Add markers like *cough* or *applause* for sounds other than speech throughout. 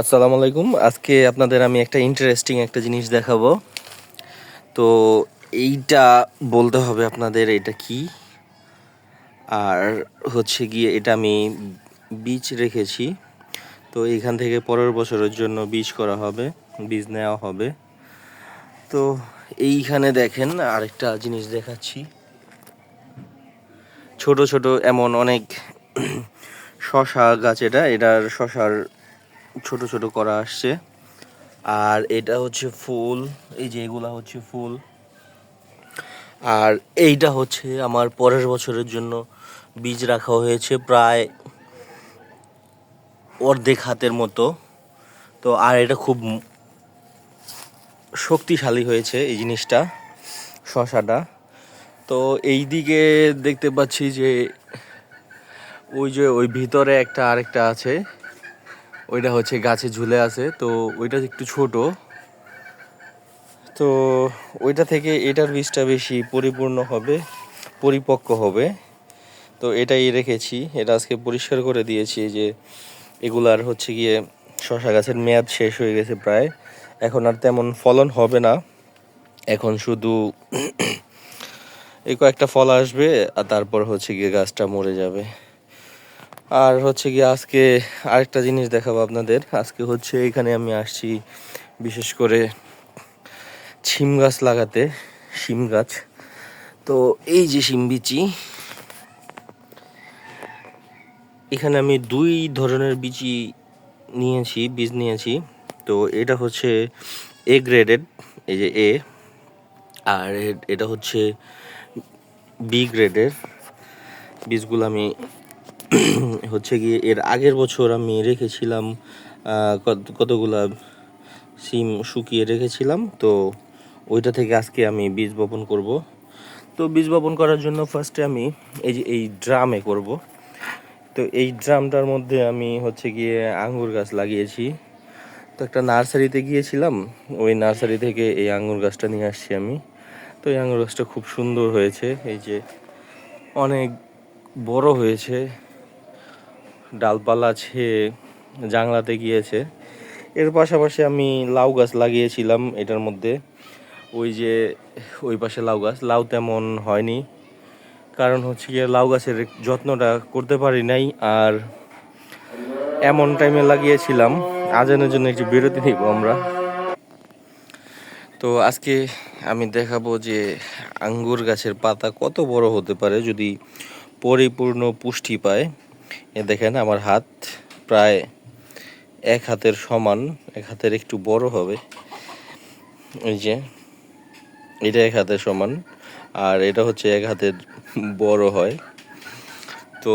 আসসালামু আলাইকুম। আজকে আপনাদের আমি একটা ইন্টারেস্টিং একটা জিনিস দেখাবো। তো এইটা বলতে হবে আপনাদের এটা কি? আর হচ্ছে গিয়ে এটা আমি বীজ রেখেছি। তো এখান থেকে পরের বছরের জন্য বীজ করা হবে, বীজ নেওয়া হবে। তো এইখানে দেখেন আরেকটা জিনিস দেখাচ্ছি। ছোট ছোট এমন অনেক শশা গাছ, এটা, এটার শশার ছোট ছোট করা আসছে। আর এটা হচ্ছে ফুল, এই যে এগুলা হচ্ছে ফুল। আর এইটা হচ্ছে আমার পরের বছরের জন্য বীজ রাখা হয়েছে প্রায় অর্ধেক হাতের মতো। তো, আর এটা খুব শক্তিশালী হয়েছে এই জিনিসটা, শশাটা। তো, এই দিকে দেখতে পাচ্ছি যে ওই যে ওই ভিতরে একটা আরেকটা আছে। ওইটা হচ্ছে গাছে ঝুলে আছে, তো ওইটা একটু ছোট। তো ওইটা থেকে এটার বীজটা বেশি পরিপূর্ণ হবে, পরিপক্ক হবে। তো এটাই রেখেছি, এটা আজকে পরিষ্কার করে দিয়েছি যে এগুলার হচ্ছে গিয়ে শশা গাছের মেয়াদ শেষ হয়ে গেছে প্রায়। এখন আর তেমন ফলন হবে না। এখন শুধু এই কয়েকটা ফল আসবে, আর তারপর হচ্ছে গিয়ে গাছটা মরে যাবে। আর হচ্ছে গিয়ে আজকে আরেকটা জিনিস দেখাবো আপনাদের। আজকে হচ্ছে এখানে আমি আসছি বিশেষ করে শিম গাছ লাগাতে, শিম গাছ। তো এই যে শিম বিচি, এখানে আমি দুই ধরনের বিচি নিয়েছি, বীজ নিয়েছি। তো এটা হচ্ছে এ গ্রেডেড এই যে এ আর এটা হচ্ছে বি গ্রেডের বীজগুলো আমি *clears throat* হচ্ছে গিয়ে এর আগের বছর আমি রেখেছিলাম কতগুলা সিম শুকিয়ে রেখেছিলাম, তো ওইটা থেকে আজকে আমি বীজ বপন করব। তো বীজ বপন করার জন্য ফার্স্টে আমি এই যে, এই ড্রামে করব। তো এই ড্রামটার মধ্যে আমি হচ্ছে গিয়ে আঙ্গুর গাছ লাগিয়েছি। তো একটা নার্সারিতে গিয়েছিলাম, ওই নার্সারি থেকে এই আঙ্গুর গাছটা নিয়ে আসছি আমি। তো এই আঙ্গুর গাছটা খুব সুন্দর হয়েছে, এই যে অনেক বড় হয়েছে। ডালপালা আছে জাংলাতে গিয়েছে। এর পাশাপাশি আমি লাউ গাছ লাগিয়েছিলাম এটার মধ্যে। ওই যে, ওই পাশে লাউ গাছ। লাউ তেমন হয়নি। কারণ হচ্ছে গিয়ে লাউ গাছের যত্নটা করতে পারি নাই আর এমন টাইমে লাগিয়েছিলাম। আজানের জন্য একটু বিরতি নিব আমরা। তো আজকে আমি দেখাবো যে আঙ্গুর গাছের পাতা কত বড় হতে পারে যদি পরিপূর্ণ পুষ্টি পায়। এ দেখেন আমার হাত প্রায় এক হাতের সমান, এক হাতের একটু বড় হবে। এই যে, এটা এক হাতের সমান, আর এটা হচ্ছে এক হাতের বড় হয়। তো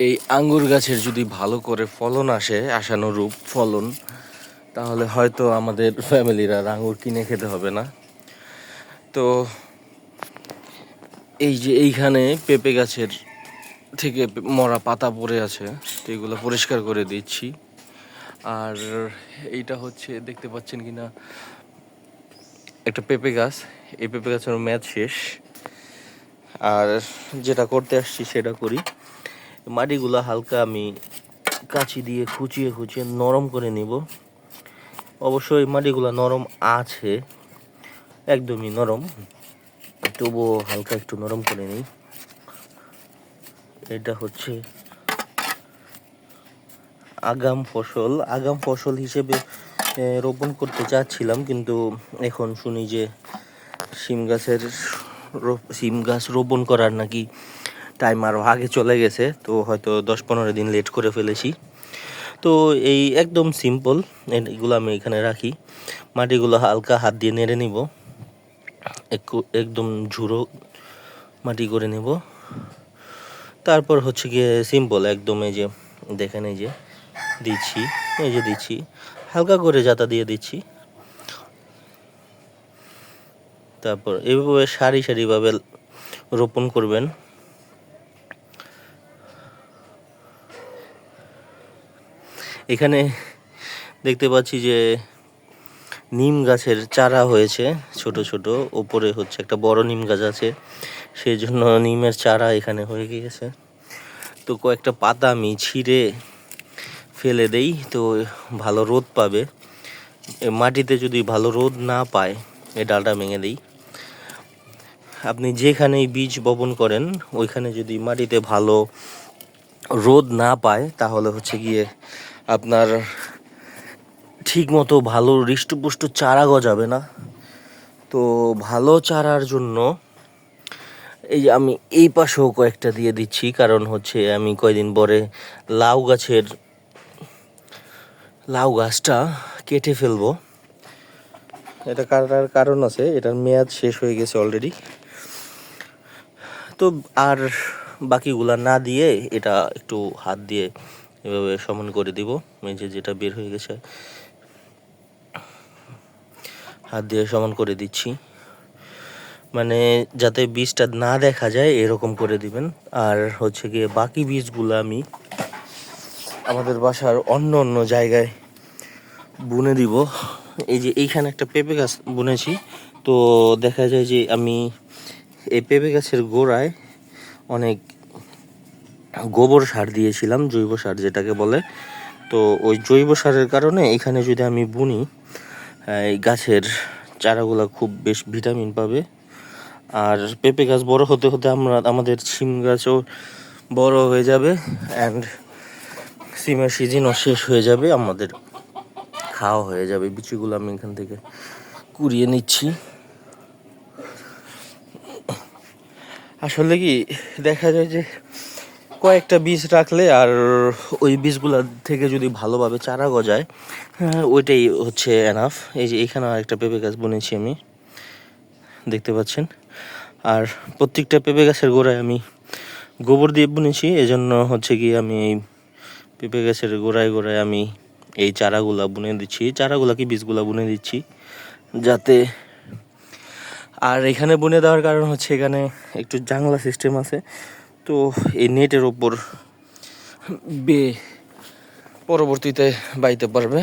এই আঙ্গুর গাছের যদি ভালো করে ফলন আসে, আশানুরূপ ফলন, তাহলে হয়তো আমাদের ফ্যামিলির আর আঙ্গুর কিনে খেতে হবে না। তো এই যে এইখানে পেঁপে গাছের থেকে মরা পাতা পড়ে আছে, তো এগুলো পরিষ্কার করে দিচ্ছি। আর এইটা হচ্ছে, দেখতে পাচ্ছেন কি না, একটা পেঁপে গাছ। এই পেঁপে গাছের ম্যাচ শেষ। আর যেটা করতে আসছি সেটা করি। মাটিগুলো হালকা আমি কাঁচি দিয়ে খুচিয়ে খুঁচিয়ে নরম করে নিব। অবশ্যই মাটিগুলো নরম আছে, একদমই নরম। তবুও হালকা একটু নরম করে নিই। এটা হচ্ছে আগাম ফসল। আগাম ফসল হিসেবে রোপণ করতে চাচ্ছিলাম, কিন্তু এখন শুনি যে সিম গাছের সিম গাছ রোপণ করার নাকি টাইম আরও আগে চলে গেছে, তো হয়তো দশ পনেরো দিন লেট করে ফেলেছি। তো এই একদম সিম্পল এগুলো আমি এখানে রাখি। মাটিগুলো হালকা হাত দিয়ে নেড়ে নিব। একদম ঝুড়ো মাটি করে নেব। তারপর হচ্ছে গিয়ে সিম্পল একদম এই যে, দেখেন এই যে, দিচ্ছি, এই যে দিচ্ছি, হালকা করে জাতা দিয়ে দিচ্ছি। তারপর এইভাবে সারি সারিভাবে রোপণ করবেন। এখানে দেখতে পাচ্ছি যে নিম গাছের চারা হয়েছে ছোট ছোট। ওপরে হচ্ছে একটা বড় নিম গাছ আছে। সেই জন্য নিমের চারা এখানে হয়ে গিয়েছে। তো কয়েকটা পাতা আমি ছিঁড়ে ফেলে দেই তো ভালো রোদ পাবে। মাটিতে যদি ভালো রোদ না পায়, এ ডালটা ভেঙে দিই। আপনি যেখানেই বীজ বপন করেন, ওইখানে যদি মাটিতে ভালো রোদ না পায়, তাহলে হচ্ছে গিয়ে আপনার ঠিক মতো ভালো হৃষ্টপুষ্ট চারা গজাবে না। তো ভালো চারার জন্য এই আমি এই পাশেও কয়েকটা দিয়ে দিচ্ছি, কারণ হচ্ছে আমি কয়দিন পরে লাউ গাছের, লাউ গাছটা কেটে ফেলব। এটা কাটার কারণ আছে, এটার মেয়াদ শেষ হয়ে গেছে অলরেডি তো আর বাকিগুলা না দিয়ে এটা একটু হাত দিয়ে এভাবে সমান করে দিব মেঝে যেটা বের হয়ে গেছে। হাত দিয়ে সমান করে দিচ্ছি। মানে যাতে বীজটা না দেখা যায়, এরকম করে দিবেন। আর হচ্ছে গিয়ে বাকি বীজগুলো আমি আমাদের বাসার অন্য অন্য জায়গায় বুনে দিব। এই যে এইখানে একটা পেঁপে গাছ বুনেছি। তো দেখা যায় যে আমি এই পেঁপে গাছের গোড়ায় অনেক গোবর সার দিয়েছিলাম, জৈব সার যেটাকে বলে। তো ওই জৈব সারের কারণে এখানে যদি আমি বুনি এই গাছের চারাগুলা খুব বেশ ভিটামিন পাবে। আর পেঁপে গাছ বড় হতে হতে আমরা, আমাদের সিম গাছও বড় হয়ে যাবে অ্যান্ড সিমের সিজনও শেষ হয়ে যাবে, আমাদের খাওয়া হয়ে যাবে। বিচিগুলো আমি এখান থেকে কুড়িয়ে নিচ্ছি। আসলে কি, দেখা যায় যে কয়েকটা বীজ রাখলে আর ওই বীজগুলো থেকে যদি ভালোভাবে চারা গজায় হ্যাঁ, ওইটাই হচ্ছে এনাফ এই যে এখানে একটা পেঁপে গাছ বুনেছি আমি দেখতে পাচ্ছেন। আর প্রত্যেকটা পেঁপে গাছের গোড়ায় আমি গোবর দিয়ে বুনেছি এজন্য হচ্ছে কি আমি এই পেঁপে গাছের গোড়ায় গোড়ায় আমি এই চারাগুলা বুনে দিচ্ছি। চারাগুলা কি বীজগুলা বুনে দিচ্ছি? যাতে আর এখানে বুনে দেওয়ার কারণ হচ্ছে এখানে একটু জাংলা সিস্টেম আছে। তো এই নেটের ওপর বে পরবর্তীতে বাইতে পারবে।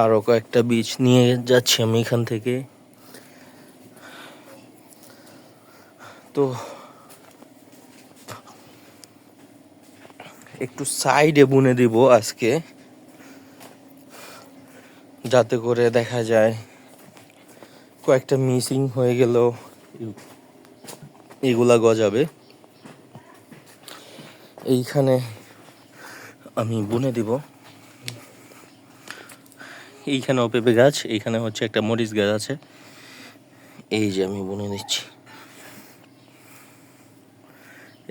আরও কয়েকটা বীজ নিয়ে যাচ্ছি আমি এখান থেকে। তো একটু সাইডে বুনে দিব আজকে, যাতে করে দেখা যায় কয়েকটা মিসিং হয়ে গেল। এগুলা গজাবে। এইখানে আমি বুনে দিব। এইখানেও পেঁপে গাছ, এইখানে হচ্ছে একটা মরিচ গাছ আছে। এই যে আমি বুনে দিচ্ছি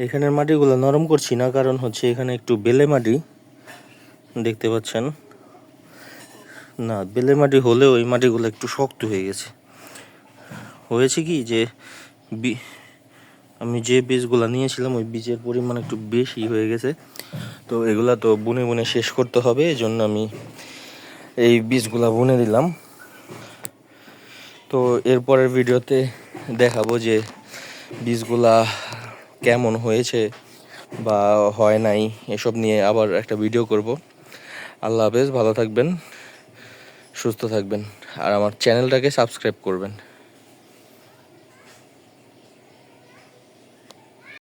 এখানের মাটিগুলো নরম করছি না, কারণ হচ্ছে এখানে একটু বেলে মাটি দেখতে পাচ্ছেন। না, বেলে মাটি হলেও এই মাটিগুলো একটু শক্ত হয়ে গেছে। হয়েছে কি যে আমি যে বীজগুলো নিয়েছিলাম, ওই বীজের পরিমাণ একটু বেশি হয়ে গেছে। তো এগুলা তো বুনে বুনে শেষ করতে হবে এই জন্য আমি এই বীজগুলা বুনে দিলাম। তো এরপরের ভিডিওতে দেখাবো যে বীজগুলা কেমন হয়েছে বা হয় নাই, এসব নিয়ে আবার একটা ভিডিও করব। আল্লাহ হাফেজ, ভালো থাকবেন, সুস্থ থাকবেন, আর আমার চ্যানেলটাকে সাবস্ক্রাইব করবেন।